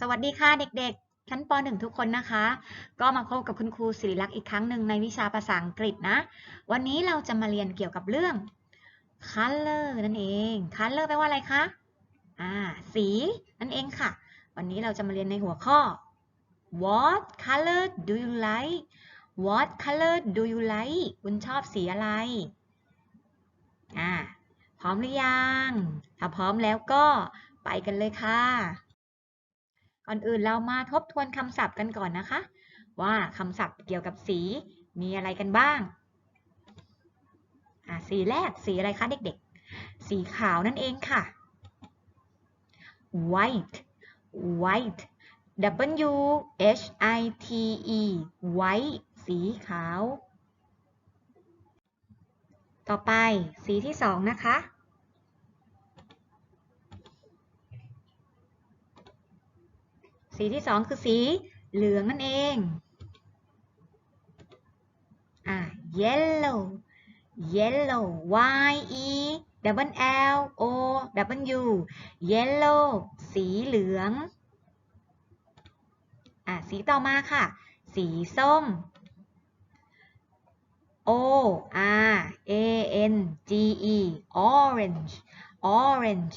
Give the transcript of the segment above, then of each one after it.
สวัสดีค่ะเด็กๆ ชั้นป .1 ทุกคนนะคะ ก็มาพบกับคุณครูศิริลักษณ์อีกครั้งหนึ่งในวิชาภาษาอังกฤษนะ วันนี้เราจะมาเรียนเกี่ยวกับเรื่อง color นั่นเอง color แปลว่าอะไรคะอ่าสีนั่นเองค่ะ วันนี้เราจะมาเรียนในหัวข้อ what color do you like what color do you like คุณชอบสีอะไรอ่าพร้อมหรือยัง ถ้าพร้อมแล้วก็ไปกันเลยค่ะ ก่อนอื่นเรามาทบทวนคำศัพท์กันก่อนนะคะ ว่าคำศัพท์เกี่ยวกับสีมีอะไรกันบ้างสีแรกสีอะไรคะเด็กๆ สีขาวนั่นเองค่ะ white white W H I T E white สีขาว ต่อไปสีที่สองนะคะ สีที่สองคือสีเหลืองนั่นเอง อ่า yellow yellow y e double l o w yellow สีเหลือง อ่า สีต่อมาค่ะ สีส้ม o r a n g e orange orange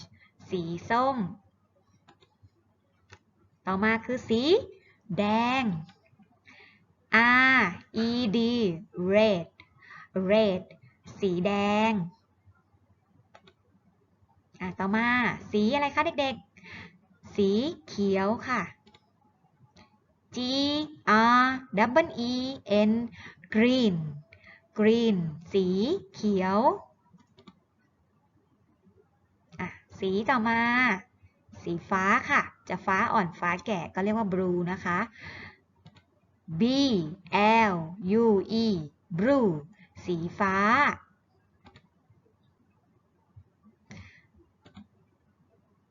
สีส้ม ต่อมาคือสีแดง R E D red red สีแดง อะ ต่อมาสีอะไรคะเด็กๆ สีเขียวค่ะ G R W E N green green สีเขียว อะ สีต่อมา สีฟ้าค่ะ จะฟ้าอ่อนฟ้าแก่ก็เรียกว่า blue นะคะ B L U E blue สีฟ้า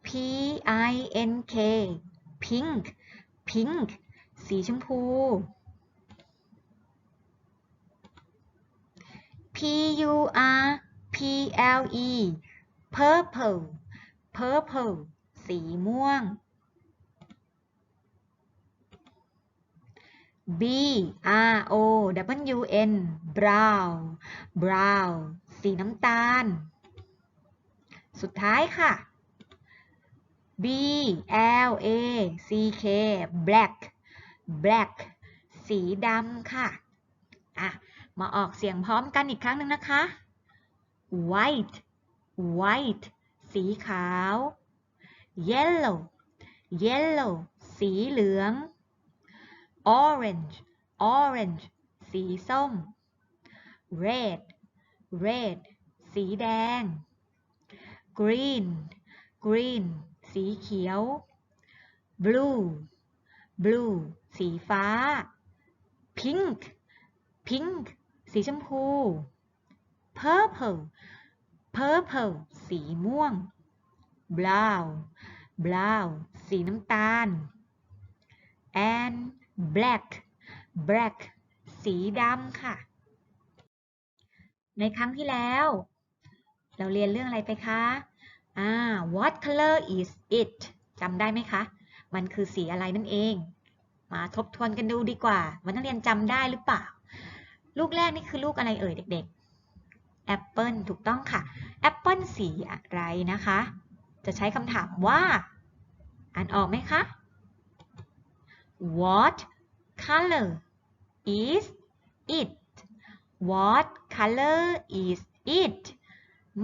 P I N K pink pink สีชมพู P U R P L E purple purple สีม่วง B R O W N brown brown สีน้ำตาล สุดท้ายค่ะ B L A C K black black สีดำค่ะ อะ มาออกเสียงพร้อมกันอีกครั้งหนึ่งนะคะ white white สีขาว yellow yellow สีเหลือง orange orange สีส้ม red red สีแดง green green สีเขียว blue blue สีฟ้า pink pink สีชมพู purple purple สีม่วง brown brown สีน้ำตาล and black black สีดำค่ะ ในครั้งที่แล้ว เราเรียนเรื่องอะไรไปคะอ่า what color is it จำได้ไหมคะ มันคือสีอะไรนั่นเอง มาทบทวนกันดูดีกว่า ว่านักเรียนจำได้หรือเปล่า ลูกแรกนี่คือลูกอะไรเอ่ยเด็กๆแอปเปิลถูกต้องค่ะ แอปเปิลสีอะไรนะคะ จะใช้คำถามว่าอ่านออกไหมคะ What color is it What color is it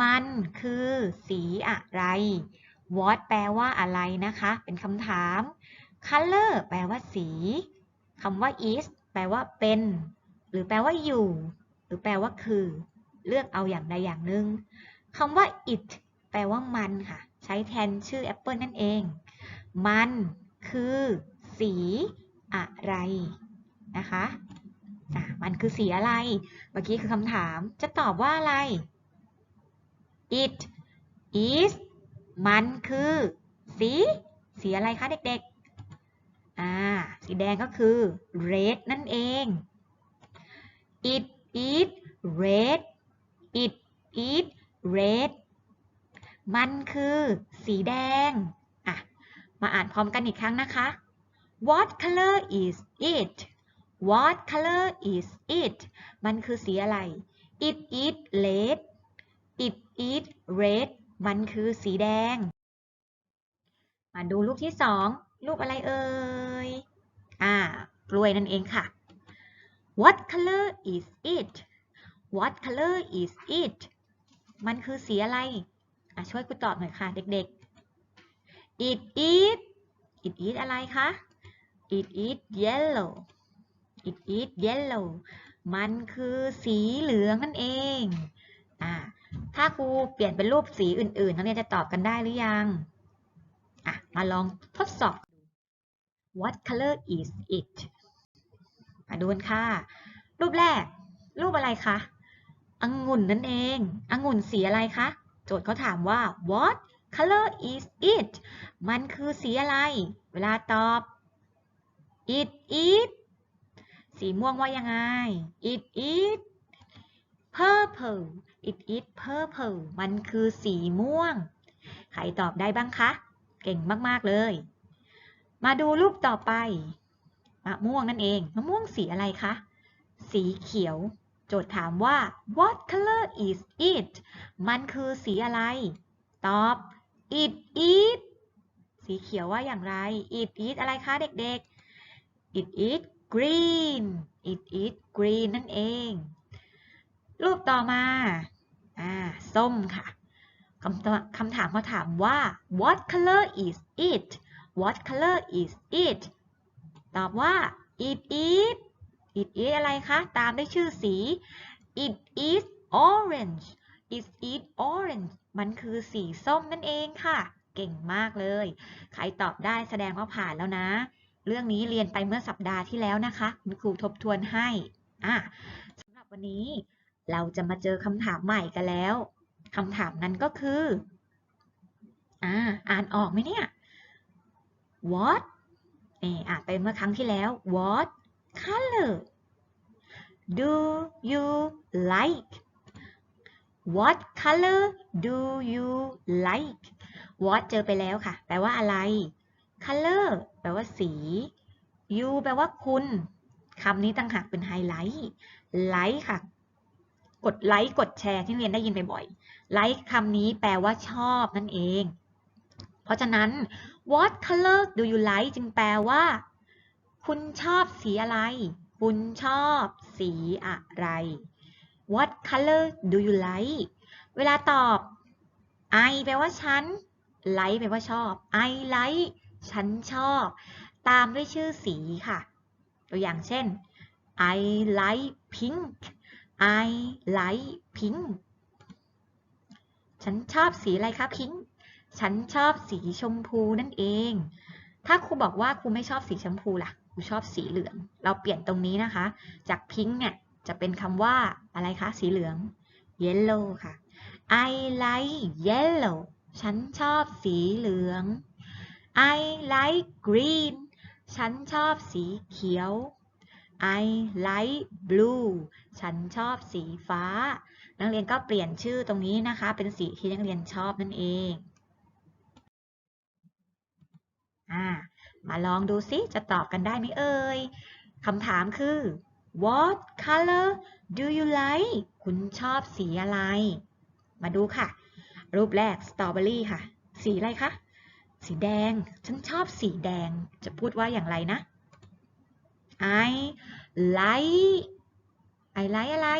มันคือสีอะไร What แปลว่าอะไรนะคะ เป็นคำถาม Color แปลว่าสีคำว่า is แปลว่าเป็น หรือแปลว่าอยู่ หรือแปลว่าคือ เลือกเอาอย่างใดอย่างหนึ่งคำว่า it แปลว่ามันค่ะ ใช้แทนชื่อแอปเปิลนั่นเอง มันคือสีอะไรนะคะะมันคือสีอะไร เมื่อกี้คือคำถาม จะตอบว่าอะไร it is มันคือสีสีอะไรคะเด็กๆ อ่า สีแดงก็คือ red นั่นเอง it is red it is red มันคือสีแดง อะ มาอ่านพร้อมกันอีกครั้งนะคะ What color is it What color is it มันคือสีอะไร It is red It is red มันคือสีแดง มาดูรูปที่สองรูปอะไรเอ่ย อ่ากล้วยนั่นเองค่ะ What color is it What color is it มันคือสีอะไร ช่วยกูตอบหน่อยค่ะ เด็กๆ It is It is อะไรคะ It is yellow It is yellow มันคือสีเหลืองนั่นเองอ่าถ้าครูเปลี่ยนเป็นรูปสีอื่นๆนักเรียนจะตอบกันได้หรือยังอะมาลองทดสอบดู What color is it มาดูกันค่ะ รูปแรก รูปอะไรคะองุ่นนั่นเององุ่นสีอะไรคะ โจทย์เขาถามว่า What color is it มันคือสีอะไร เวลาตอบ it is สีม่วงว่ายังไง it is purple it is purple มันคือสีม่วง ใครตอบได้บ้างคะ เก่งมาก ๆ เลย มาดูรูปต่อไป มะม่วงนั่นเอง มะม่วงสีอะไรคะ สีเขียว โจทย์ถามว่า what color is it มันคือสีอะไร ตอบ it is สีเขียวว่าอย่างไร it is อะไรคะเด็กๆ it is green it is green นั่นเอง รูปต่อมา อ่า ส้มค่ะคำคำถามเขาถามว่า what color is it what color is it ตอบว่า it is it is อะไรคะ ตามด้วยชื่อสี it is orange it is orange มันคือสีส้มนั่นเองค่ะ เก่งมากเลย ใครตอบได้แสดงว่าผ่านแล้วนะ เรื่องนี้เรียนไปเมื่อสัปดาห์ที่แล้วนะคะคุณครูทบทวนให้อะสำหรับวันนี้เราจะมาเจอคำถามใหม่กันแล้วคำถามนั้นก็คืออ่าอ่านออกไหมเนี่ย what เอ่อ่านไปเมื่อครั้งที่แล้ว what color do you like what color do you like what เจอไปแล้วค่ะ แปลว่าอะไร color แปลว่าสี you แปลว่าคุณคำนี้ต่างหากเป็นไฮไลท์ ไลค์ค่ะ กดไลค์กดแชร์ที่เรียนได้ยินบ่อยๆ ไลค์คำนี้แปลว่าชอบนั่นเอง เพราะฉะนั้น what color do you like จึงแปลว่า คุณชอบสีอะไร คุณชอบสีอะไร what color do you like เวลาตอบ I แปลว่าฉัน like แปลว่าชอบ I like ฉันชอบ ตามด้วยชื่อสีค่ะ ตัวอย่างเช่น I like pink I like pink ฉันชอบสีอะไรคะพิงค์ฉันชอบสีชมพูนั่นเอง ถ้าครูบอกว่าครูไม่ชอบสีชมพูล่ะ รูชอบสีเหลือง เราเปลี่ยนตรงนี้นะคะ จากพิงค์เนี่ยจะเป็นคำว่าอะไรคะ สีเหลือง yellow ค่ะ I like yellow ฉันชอบสีเหลือง I like green ฉันชอบสีเขียว I like blue ฉันชอบสีฟ้า นักเรียนก็เปลี่ยนชื่อตรงนี้นะคะ เป็นสีที่นักเรียนชอบนั่นเอง อ่า มาลองดูซิจะตอบกันได้ไหมเอ่ยคำถามคือ What color do you like คุณชอบสีอะไร มาดูค่ะ รูปแรกสตรอเบอรี่ค่ะ สีอะไรคะ สีแดง ฉันชอบสีแดง จะพูดว่าอย่างไรนะ I like I like อะไร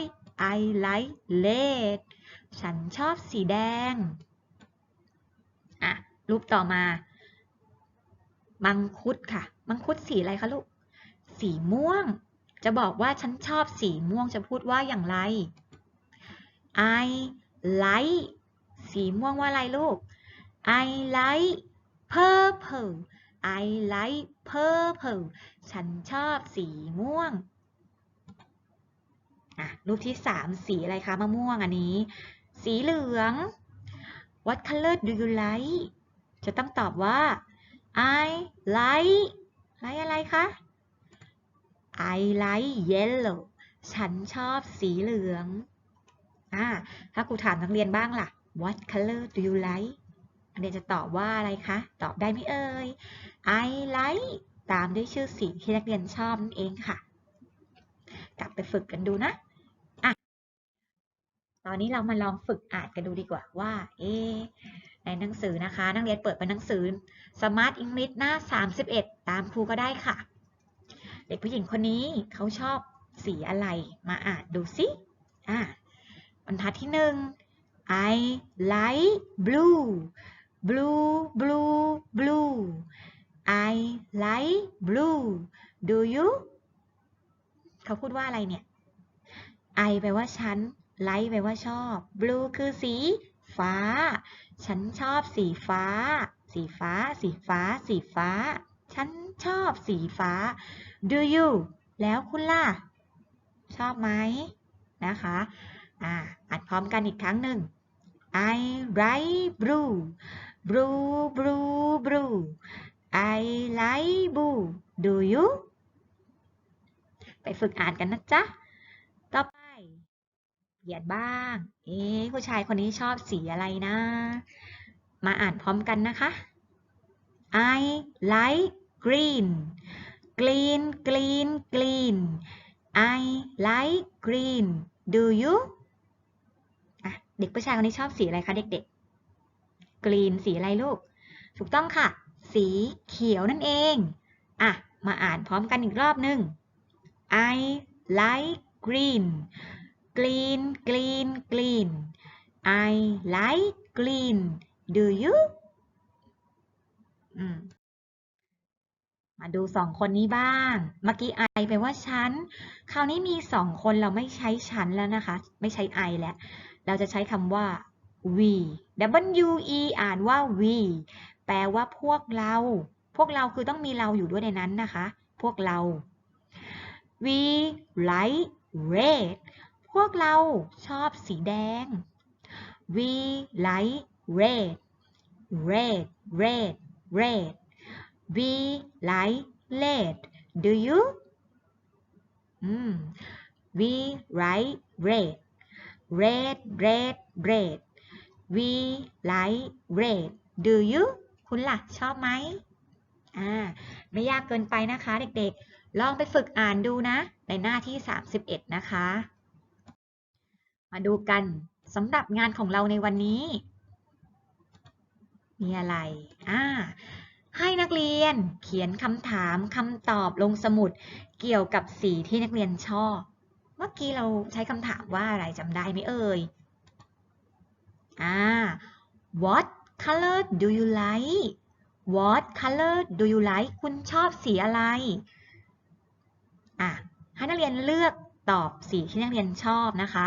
I like red ฉันชอบสีแดง อะ รูปต่อมา มังคุดค่ะ มังคุดสีอะไรคะลูก สีม่วง จะบอกว่าฉันชอบสีม่วงจะพูดว่าอย่างไร I like สีม่วงว่าอะไรลูก I like purple I like purple ฉันชอบสีม่วง อะ รูปที่สามสีอะไรคะมะม่วงอันนี้ สีเหลือง What color do you like จะต้องตอบว่า I like like อะไรคะ I like yellow ฉันชอบสีเหลือง อ่า ถ้าครูถามนักเรียนบ้างล่ะ What color do you like นักเรียนจะตอบว่าอะไรคะ ตอบได้ไหมเอ่ย I like ตามด้วยชื่อสีที่นักเรียนชอบนั่นเองค่ะ กลับไปฝึกกันดูนะอะตอนนี้เรามาลองฝึกอ่านกันดูดีกว่าว่า เอะ ในหนังสือนะคะ นักเรียนเปิดเป็นหนังสือ Smart English หน้า 31 ตามครูก็ได้ค่ะ เด็กผู้หญิงคนนี้เขาชอบสีอะไรมาอ่านดูสิอะบรรทัดที่หนึ่ง I like blue blue blue blue I like blue do you เขาพูดว่าอะไรเนี่ย I แปลว่าฉัน like แปลว่าชอบ blue คือสี ฟ้า ฉันชอบสีฟ้า สีฟ้า สีฟ้า สีฟ้า ฉันชอบสีฟ้า do you แล้วคุณล่ะ ชอบไหมนะคะ อ่าอ่านพร้อมกันอีกครั้งหนึ่ง I like blue blue blue blue I like blue do you ไปฝึกอ่านกันนะจ๊ะ ต่อไป เหยียดบ้าง เอ๊ผู้ชายคนนี้ชอบสีอะไรนะ มาอ่านพร้อมกันนะคะ I like green green green green I like green do you อะเด็กผู้ชายคนนี้ชอบสีอะไรคะเด็กๆ green สีอะไรลูก ถูกต้องค่ะ สีเขียวนั่นเอง อะ มาอ่านพร้อมกันอีกรอบหนึ่ง I like green green green green I like green do you มมาดูสองคนนี้บ้าง เมื่อกี้ I แปลว่าฉัน คราวนี้มีสองคนเราไม่ใช้ฉันแล้วนะคะ ไม่ใช้ I แล้ว เราจะใช้คำว่า we W E อ่านว่า we แปลว่าพวกเรา พวกเราคือต้องมีเราอยู่ด้วยในนั้นนะคะ พวกเรา we like red พวกเราชอบสีแดง we like red red red red we like red do you อืม we like red red red red we like red do you คุณล่ะชอบไหมอ่าไม่ยากเกินไปนะคะเด็กๆ ลองไปฝึกอ่านดูนะ ในหน้าที่ 31 นะคะ มาดูกันสำหรับงานของเราในวันนี้ มีอะไรอ่าให้นักเรียนเขียนคำถามคำตอบลงสมุดเกี่ยวกับสีที่นักเรียนชอบ เมื่อกี้เราใช้คำถามว่าอะไรจำได้ไหมเอ่ยอ่า what color do you like what color do you like คุณชอบสีอะไรอะให้นักเรียนเลือกตอบสีที่นักเรียนชอบนะคะ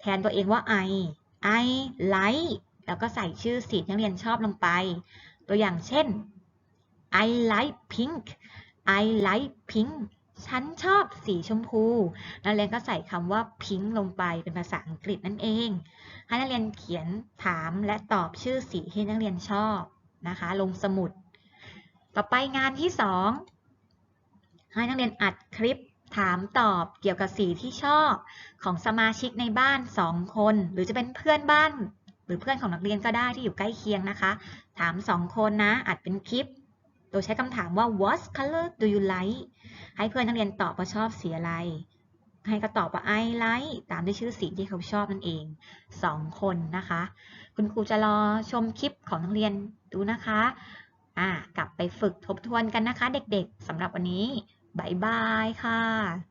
แทนตัวเองว่า I I like แล้วก็ใส่ชื่อสีที่นักเรียนชอบลงไป ตัวอย่างเช่น I like pink I like pink ฉันชอบสีชมพู นักเรียนก็ใส่คำว่า pink ลงไปเป็นภาษาอังกฤษนั่นเอง ให้นักเรียนเขียนถามและตอบชื่อสีที่นักเรียนชอบนะคะ ลงสมุด ต่อไปงานที่สองให้นักเรียนอัดคลิป ถามตอบเกี่ยวกับสีที่ชอบของสมาชิกในบ้านสองคน หรือจะเป็นเพื่อนบ้าน หรือเพื่อนของนักเรียนก็ได้ที่อยู่ใกล้เคียงนะคะ ถามสองคนนะอัดเป็นคลิป โดยใช้คำถามว่า what color do you like ให้เพื่อนนักเรียนตอบว่าชอบสีอะไร ให้ก็ตอบว่า I like ตามด้วยชื่อสีที่เขาชอบนั่นเองสองคนนะคะ คุณครูจะรอชมคลิปของนักเรียนดูนะคะ อ่ากลับไปฝึกทบทวนกันนะคะ เด็กๆสำหรับวันนี้ บ๊ายบายค่ะ